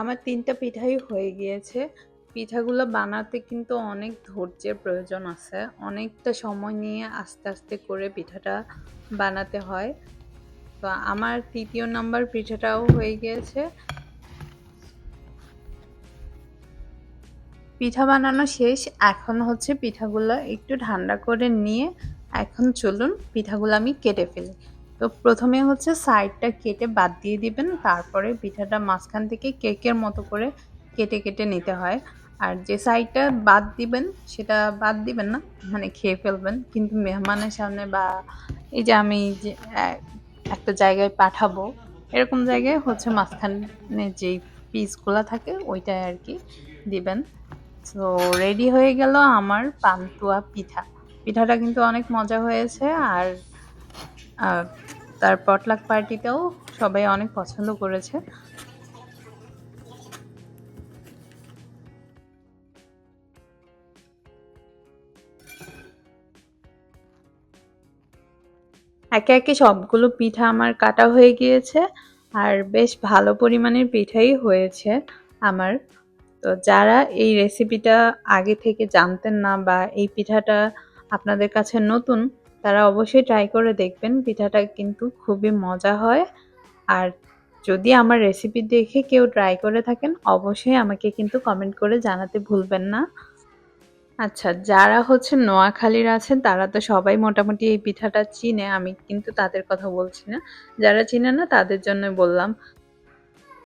আমার তিনটা পিঠাই হয়ে গিয়েছে। পিঠাগুলো বানাতে কিন্তু অনেক ধৈর্যের প্রয়োজন আছে। অনেকটা সময় নিয়ে আস্তে আস্তে করে পিঠাটা বানাতে হয়। তো আমার তৃতীয় নাম্বার পিঠাটাও হয়ে গিয়েছে। পিঠা বানানো শেষ। এখন হচ্ছে পিঠাগুলো একটু ঠান্ডা করে নিয়ে এখন চলুন পিঠাগুলো আমি কেটে ফেলি। তো প্রথমে হচ্ছে সাইডটা কেটে বাদ দিয়ে দিবেন, তারপরে পিঠাটা মাঝখান থেকে কেকের মতো করে কেটে কেটে নিতে হয়। আর যে সাইডটা বাদ দিবেন, সেটা বাদ দিবেন না মানে খেয়ে ফেলবেন। কিন্তু মেহমানের সামনে বা এই যে আমি যে একটা জায়গায় পাঠাবো, এরকম জায়গায় হচ্ছে মাঝখানে যেই পিসগুলো থাকে ওইটাই আর কি দিবেন। তো রেডি হয়ে গেল আমার পান্তুয়া পিঠা। পিঠাটা কিন্তু অনেক মজা হয়েছে, আর তার পটলাক পার্টিতেও সবাই অনেক পছন্দ করেছে। একে একে সবগুলো পিঠা আমার কাটা হয়ে গিয়েছে আর বেশ ভালো পরিমাণের পিঠাই হয়েছে আমার। তো যারা এই রেসিপিটা আগে থেকে জানতেন না বা এই পিঠাটা আপনাদের কাছে নতুন তারা অবশ্যই ট্রাই করে দেখবেন, পিঠাটা কিন্তু খুবই মজা হয়। আর যদি আমার রেসিপি দেখে কেউ ট্রাই করে থাকেন, অবশ্যই আমাকে কিন্তু কমেন্ট করে জানাতে ভুলবেন না। আচ্ছা যারা হচ্ছে নোয়াখালীর আছেন, তারা তো সবাই মোটামুটি এই পিঠাটা চিনে, আমি কিন্তু তাদের কথা বলছি না। যারা চিনে না, তাদের জন্য বললাম।